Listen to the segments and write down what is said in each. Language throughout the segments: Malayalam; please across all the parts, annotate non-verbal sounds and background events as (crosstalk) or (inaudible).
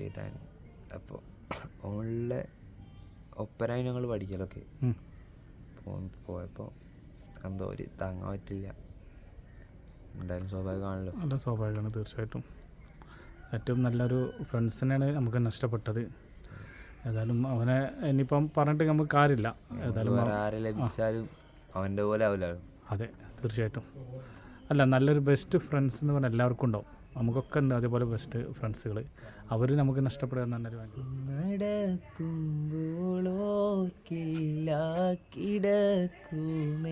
എഴുതാൻ അപ്പോൾ (laughs) ഓണിലെ ഒപ്പരായി ഞങ്ങൾ പഠിക്കലൊക്കെ. പോയപ്പോൾ എന്തോ ഒരു താങ്ങാൻ പറ്റില്ല. എന്തായാലും സ്വാഭാവികമാണല്ലോ നല്ല സ്വാഭാവികമാണ് തീർച്ചയായിട്ടും. ഏറ്റവും നല്ലൊരു ഫ്രണ്ട്സിനെയാണ് നമുക്ക് നഷ്ടപ്പെട്ടത്. ഏതായാലും അവനെ ഇനിയിപ്പം പറഞ്ഞിട്ട് നമുക്ക് കാര്യമില്ല. ഏതായാലും ലഭിച്ചാലും അവന്റെ പോലെ ആവില്ല അതെ തീർച്ചയായിട്ടും. അല്ല നല്ലൊരു ബെസ്റ്റ് ഫ്രണ്ട്സ് എന്ന് പറഞ്ഞാൽ എല്ലാവർക്കും ഉണ്ടാവും. നമുക്കൊക്കെ ഉണ്ട് അതേപോലെ ബെസ്റ്റ് ഫ്രണ്ട്സുകൾ അവർ നമുക്ക് നഷ്ടപ്പെടുന്ന കിടക്കുമെന്ന്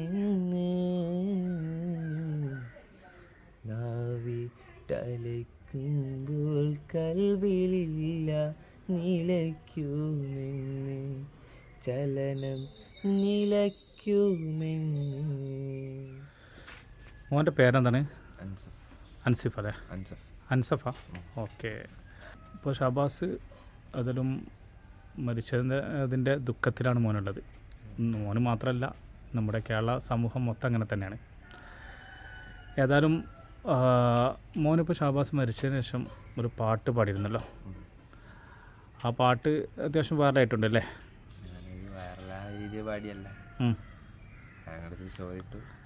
നാവിട്ടലയ്ക്കുമ്പോൾ കൽവിലില്ല നിലയ്ക്കുമെന്ന് ചലനം നിലയ്ക്കുമെന്ന് മോന്റെ പേരെന്താണ്? അൻസഫ്. അൻസിഫ് അല്ലേ? അൻസഫ്. അൻസഫ? ഓക്കെ. ഇപ്പോൾ ഷാബാസ് അതിലും മരിച്ചതിന്റെ അതിന്റെ ദുഃഖത്തിലാണ് മോനുള്ളത്. മോന് മാത്രമല്ല നമ്മുടെ കേരള സമൂഹം മൊത്തം അങ്ങനെ തന്നെയാണ്. ഏതായാലും മോനിപ്പോൾ ഷാബാസ് മരിച്ചതിന് ശേഷം ഒരു പാട്ട് പാടിയിരുന്നല്ലോ. ആ പാട്ട് അത്യാവശ്യം വൈറലായിട്ടുണ്ട് അല്ലേ?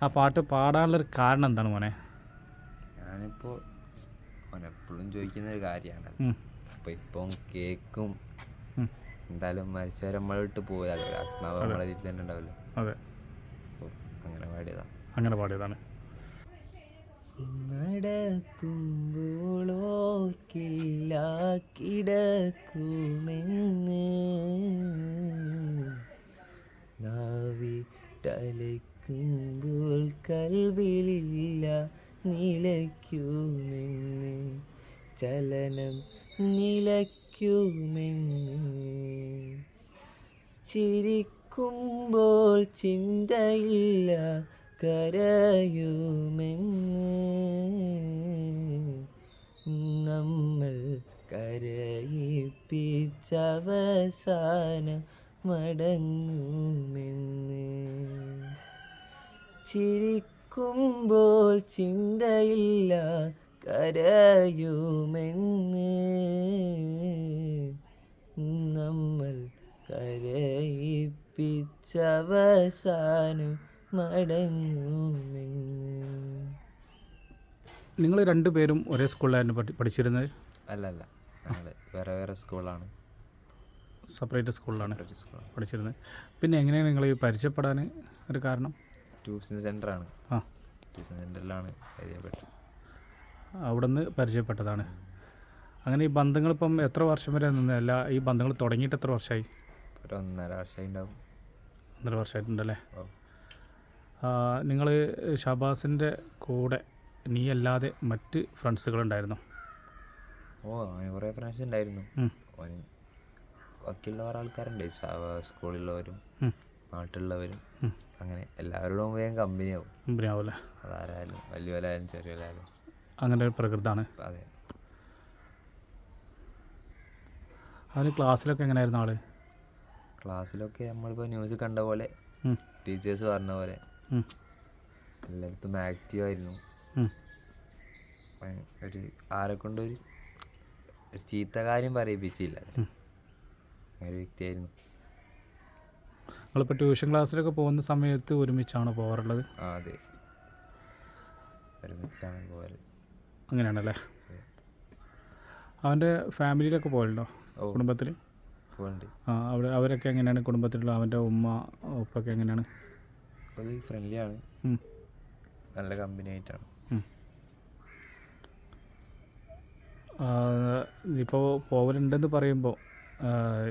ആ പാട്ട് പാടാനുള്ളൊരു കാരണം എന്താണ് മോനെ? ഞാനിപ്പോൾ അവൻ എപ്പോഴും ചോദിക്കുന്ന ഒരു കാര്യമാണ് അപ്പൊ അപ്പോൾ ഇപ്പം കേക്കും. എന്തായാലും മരിച്ചവരെ നമ്മളെ വിട്ട് പോയാലോ ആത്മാവ് നമ്മളെ വീട്ടിൽ തന്നെ ഉണ്ടാവല്ലോ. അതെ. അങ്ങനെ പാടിയതാണ് അങ്ങനെ പാടിയതാണ് നടക്കുമ്പോളോർക്കില്ല കിടക്കുമെന്ന് നാവിട്ടലയ്ക്കുമ്പോൾ കൽവിലില്ല നിലയ്ക്കുമെന്ന് ചലനം നിലയ്ക്കുമെന്ന്. ചിരിക്കുമ്പോൾ ചിന്തയില്ല കരയുമെന്ന്. നമ്മൾ കരയിപ്പിച്ചവസാനം മടങ്ങുമെന്ന്. ചിരിക്കുമ്പോൾ ചിന്തയില്ല കരയുമെന്ന്. നമ്മൾ കരയിപ്പിച്ചവസാനം മടങ്ങുമെന്ന്. നിങ്ങൾ രണ്ടുപേരും ഒരേ സ്കൂളിലായിരുന്നു പഠി പഠിച്ചിരുന്നത്? അല്ല അല്ല ഞങ്ങൾ വേറെ വേറെ സ്കൂളാണ്. സെപ്പറേറ്റ് സ്കൂളിലാണ് സ്കൂളാണ് പഠിച്ചിരുന്നത്. പിന്നെ എങ്ങനെയാണ് നിങ്ങൾ ഈ പരിചയപ്പെടാൻ ഒരു കാരണം? ട്യൂഷൻ സെന്ററാണ്. ആ. ട്യൂഷൻ സെന്ററിലാണ് പരിചയപ്പെട്ടത്. അവിടെ നിന്ന് പരിചയപ്പെട്ടതാണ്. അങ്ങനെ ഈ ബന്ധങ്ങൾ ഇപ്പം എത്ര വർഷം വരെ നിന്നല്ല ഈ ബന്ധങ്ങൾ തുടങ്ങിയിട്ട് എത്ര വർഷമായി ഒരു ഒന്നര വർഷമായി ഉണ്ടാവും ഒന്നര വർഷമായിട്ടുണ്ടല്ലേ നിങ്ങൾ ഷബാസിന്റെ കൂടെ നീ അല്ലാതെ മറ്റ് ഫ്രണ്ട്സുകളുണ്ടായിരുന്നു? ഓ അവന് കുറേ ഫ്രണ്ട്സ് ഉണ്ടായിരുന്നു ബാക്കിയുള്ള കുറേ ആൾക്കാരുണ്ട് സ്കൂളിലുള്ളവരും. നാട്ടിലുള്ളവരും അങ്ങനെ എല്ലാവരോടും വേഗം കമ്പനിയാവും. മുമ്പിനാവൂല്ലേ അതാരായാലും വലിയവരായാലും ചെറിയവരായാലും അങ്ങനെ ഒരു പ്രകൃതാണ്. അതെ. അവന് ക്ലാസ്സിലൊക്കെ എങ്ങനെയായിരുന്നു ആൾ? ക്ലാസ്സിലൊക്കെ നമ്മളിപ്പോൾ ന്യൂസ് കണ്ട പോലെ ടീച്ചേഴ്സ് പറഞ്ഞ പോലെ. എല്ലായിടത്തും ആക്റ്റീവ് ആയിരുന്നു. ഒരു ആരെ കൊണ്ടൊരു ഒരു ചീത്ത കാര്യം പറയിപ്പിച്ചില്ല. ഒരു വ്യക്തിയായിരുന്നു. നിങ്ങളിപ്പോൾ ട്യൂഷൻ ക്ലാസ്സിലൊക്കെ പോകുന്ന സമയത്ത് ഒരുമിച്ചാണ് പോകാറുള്ളത് അതെ. ഒരുമിച്ചാണ് പോകാറ് അങ്ങനെയാണല്ലേ? അവന്റെ ഫാമിലിയിലൊക്കെ പോകലുണ്ടോ ഓ കുടുംബത്തിൽ ആ അവിടെ അവരൊക്കെ എങ്ങനെയാണ് കുടുംബത്തിലുള്ള അവന്റെ ഉമ്മ ഉപ്പൊക്കെ എങ്ങനെയാണ്? ഒരു ഫ്രണ്ട്ലിയാണ് നല്ല കമ്പനി ആയിട്ടാണ്. ഇപ്പോൾ പോവലുണ്ടെന്ന് പറയുമ്പോൾ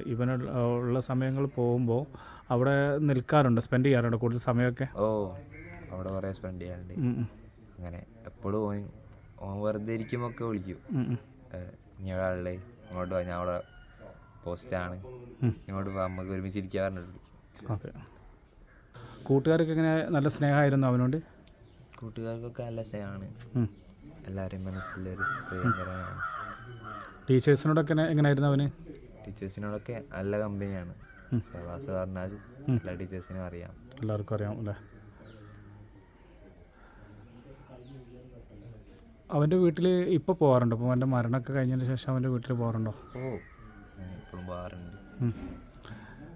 ഇവന് ഉള്ള സമയങ്ങൾ പോകുമ്പോൾ അവിടെ നിൽക്കാറുണ്ട് സ്പെൻഡ് ചെയ്യാറുണ്ട് കൂടുതൽ സമയമൊക്കെ? ഓ അവിടെ കുറേ സ്പെൻഡ് ചെയ്യാറുണ്ട്. അങ്ങനെ എപ്പോഴും ഓൻ ഓൻ വെറുതെ ഇരിക്കുമ്പോഴൊക്കെ വിളിക്കും. ഇങ്ങനെ ഒരാളുടെ ഇങ്ങോട്ട് വാ ഞാൻ അവിടെ പോസ്റ്റാണ്. ആണ് ഇങ്ങോട്ട് വാ നമുക്ക് ഒരുമിച്ച് ഇരിക്കാൻ പറഞ്ഞിട്ട് വിളിക്കും. ഓക്കെ. കൂട്ടുകാരൊക്കെ എങ്ങനെ നല്ല സ്നേഹമായിരുന്നു അവനോട്? കൂട്ടുകാർക്കൊക്കെ നല്ല സ്നേഹമാണ്. എല്ലാവരെയും മനസ്സിലൊരു പ്രിയങ്കരനാണ്. ടീച്ചേഴ്സിനോടൊക്കെ എങ്ങനെ- എങ്ങനെയായിരുന്നു അവന്? ടീച്ചേഴ്സിനോടൊക്കെ നല്ല കമ്പനിയാണ്. ഷവാസ് പറഞ്ഞാൽ എല്ലാ ടീച്ചേഴ്സിനും അറിയാം. എല്ലാവർക്കും അറിയാം അല്ലേ? അവന്റെ വീട്ടിൽ ഇപ്പോൾ പോകാറുണ്ടോ? അപ്പോൾ അവന്റെ മരണമൊക്കെ കഴിഞ്ഞതിന് ശേഷം അവന്റെ വീട്ടിൽ പോകാറുണ്ടോ? ഓ ഇപ്പോഴും പോകാറുണ്ട്.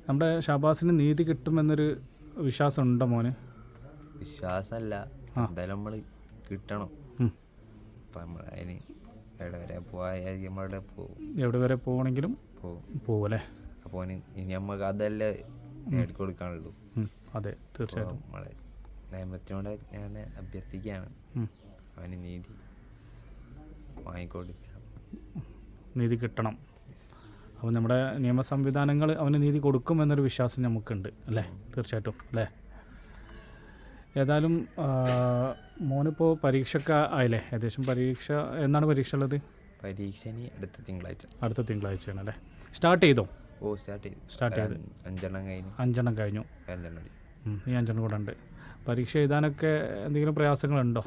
നമ്മുടെ ഷബാസിന് നീതി കിട്ടുമെന്നൊരു വിശ്വാസം ഉണ്ടോ മോന്? വിശ്വാസമല്ല. എന്തായാലും നമ്മൾ കിട്ടണം. ഉം. അപ്പം നമ്മൾ അതിന് എവിടെ വരെ പോയാൽ നമ്മളുടെ എവിടെ വരെ പോകണമെങ്കിലും പോവും പോവല്ലേ? അപ്പോൾ ഇനി നമുക്ക് അതല്ലേ നേടിക്കൊടുക്കാനുള്ളൂ. അതെ അപ്പോൾ തീർച്ചയായിട്ടും നമ്മളെ നിയമത്തിനോട് ഞാൻ അഭ്യർത്ഥിക്കുകയാണ്. അവന് നീതി വാങ്ങിക്കൊടുക്കാം. നീതി കിട്ടണം. അപ്പോൾ നമ്മുടെ നിയമ സംവിധാനങ്ങൾ അവന് നീതി കൊടുക്കും എന്നൊരു വിശ്വാസം നമുക്കുണ്ട് അല്ലേ? തീർച്ചയായിട്ടും അല്ലേ? ഏതായാലും മോനിപ്പോൾ പരീക്ഷയൊക്കെ ആയില്ലേ? ഏകദേശം പരീക്ഷ എന്നാണ് പരീക്ഷ ഉള്ളത്? പരീക്ഷ ഇനി അടുത്ത തിങ്കളാഴ്ച. അടുത്ത തിങ്കളാഴ്ചയാണ് അല്ലേ? സ്റ്റാർട്ട് ചെയ്തോ? ഓ സ്റ്റാർട്ട് ചെയ്തു. സ്റ്റാർട്ട് ചെയ്തു. അഞ്ചെണ്ണം കഴിഞ്ഞു. അഞ്ചെണ്ണം കഴിഞ്ഞു. അഞ്ചെണ്ണം. ഈ അഞ്ചെണ്ണം കൂടെ ഉണ്ട്. പരീക്ഷ എഴുതാനൊക്കെ എന്തെങ്കിലും പ്രയാസങ്ങളുണ്ടോ?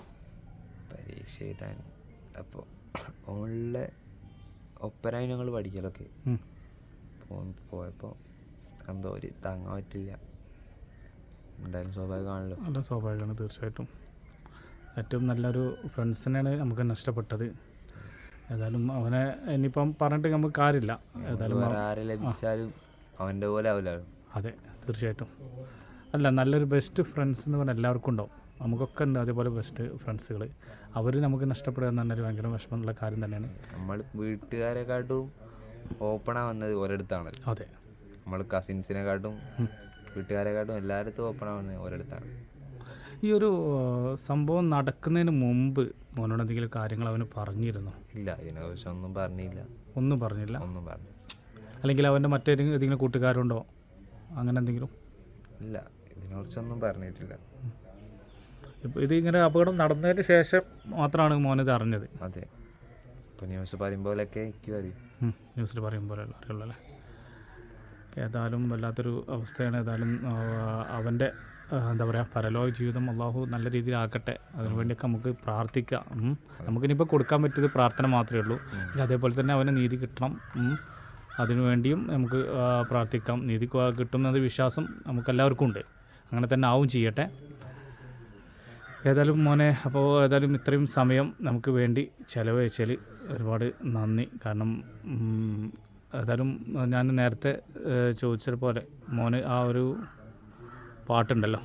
പരീക്ഷ എഴുതാൻ അപ്പോൾ ഓണിലെ ഒപ്പരായി ഞങ്ങൾ പഠിക്കലൊക്കെ. പോയപ്പോൾ എന്തോ ഒരു താങ്ങാൻ പറ്റില്ല. എന്തായാലും സ്വാഭാവികമാണല്ലോ. നല്ല സ്വാഭാവികമാണ് തീർച്ചയായിട്ടും. ഏറ്റവും നല്ലൊരു ഫ്രണ്ട്സിനെയാണ് നമുക്ക് നഷ്ടപ്പെട്ടത്. ഏതായാലും അവനെ ഇനിയിപ്പം പറഞ്ഞിട്ട് നമുക്ക് കാര്യമില്ല. ഏതായാലും വേറെ ആരെ ലഭിച്ചാലും അവന്റെ പോലെ ആവില്ല അതെ തീർച്ചയായിട്ടും. അല്ല നല്ലൊരു ബെസ്റ്റ് ഫ്രണ്ട്സ് എന്ന് പറഞ്ഞാൽ എല്ലാവർക്കും ഉണ്ടാവും. നമുക്കൊക്കെ ഉണ്ട് അതേപോലെ ബെസ്റ്റ് ഫ്രണ്ട്സുകൾ അവർ നമുക്ക് നഷ്ടപ്പെടുക എന്ന് പറഞ്ഞാൽ ഭയങ്കര വിഷമമുള്ള കാര്യം തന്നെയാണ്. നമ്മൾ വീട്ടുകാരെക്കാട്ടും ഓപ്പണാ വന്നത് ഒരിടത്താണ്. അതെ. നമ്മൾ കസിൻസിനെക്കാട്ടും വീട്ടുകാരെക്കാട്ടും എല്ലായിടത്തും ഓപ്പൺ ആവുന്നത് ഒരിടത്താണ്. ഈ ഒരു സംഭവം നടക്കുന്നതിന് മുമ്പ് മോനോട് എന്തെങ്കിലും കാര്യങ്ങൾ അവന് പറഞ്ഞിരുന്നു? ഇല്ല ഇതിനെക്കുറിച്ച് ഒന്നും പറഞ്ഞില്ല. ഒന്നും പറഞ്ഞില്ല? ഒന്നും പറഞ്ഞു അല്ലെങ്കിൽ അവന്റെ മറ്റേതെങ്കിലും ഏതെങ്കിലും കൂട്ടുകാരുണ്ടോ? അങ്ങനെ എന്തെങ്കിലും? ഇല്ല ഇതിനെക്കുറിച്ചൊന്നും പറഞ്ഞിട്ടില്ല. ഇപ്പോൾ ഇത് ഇങ്ങനെ അപകടം നടന്നതിന് ശേഷം മാത്രമാണ് മോനത് അറിഞ്ഞത്. അതെ. ഇപ്പോൾ ന്യൂസ് പറയുമ്പോഴൊക്കെ എനിക്ക് ന്യൂസിൽ പറയുമ്പോൾ അറിയുള്ളൂ അല്ലേ? ഏതായാലും വല്ലാത്തൊരു അവസ്ഥയാണ്. ഏതായാലും അവന്റെ എന്താ പറയുക പരലോക ജീവിതം അള്ളാഹു നല്ല രീതിയിലാക്കട്ടെ അതിനുവേണ്ടിയൊക്കെ നമുക്ക് പ്രാർത്ഥിക്കാം. നമുക്കിനിപ്പോൾ കൊടുക്കാൻ പറ്റിയത് പ്രാർത്ഥന മാത്രമേ ഉള്ളൂ. പിന്നെ അതേപോലെ തന്നെ അവന് നീതി കിട്ടണം. അതിനുവേണ്ടിയും നമുക്ക് പ്രാർത്ഥിക്കാം. നീതി കിട്ടുമെന്നത് വിശ്വാസം നമുക്കെല്ലാവർക്കും ഉണ്ട്. അങ്ങനെ തന്നെ ആവും ചെയ്യട്ടെ. ഏതായാലും മോനെ അപ്പോൾ ഏതായാലും ഇത്രയും സമയം നമുക്ക് വേണ്ടി ചിലവഴിച്ചാൽ ഒരുപാട് നന്ദി. കാരണം ഏതായാലും ഞാൻ നേരത്തെ ചോദിച്ചത് പോലെ മോന് ആ ഒരു പാട്ടുണ്ടല്ലോ.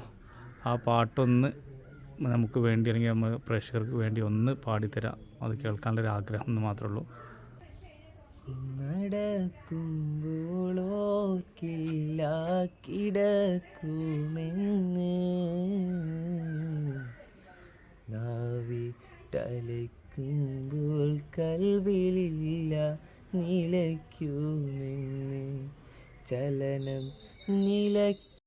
ആ പാട്ടൊന്ന് നമുക്ക് വേണ്ടി അല്ലെങ്കിൽ നമ്മൾ പ്രേക്ഷകർക്ക് വേണ്ടി ഒന്ന് പാടിത്തരാം. അത് കേൾക്കാനുള്ളൊരു ആഗ്രഹം എന്ന് മാത്രമേ ഉള്ളൂ. നടക്കുമ്പോളോ കിടക്കുമെന്ന് നാവിട്ടലയ്ക്കുമ്പോൾ കൽവിലില്ല നിലയ്ക്കുമെന്ന് ചലനം നിലയ്ക്കുമെന്ന്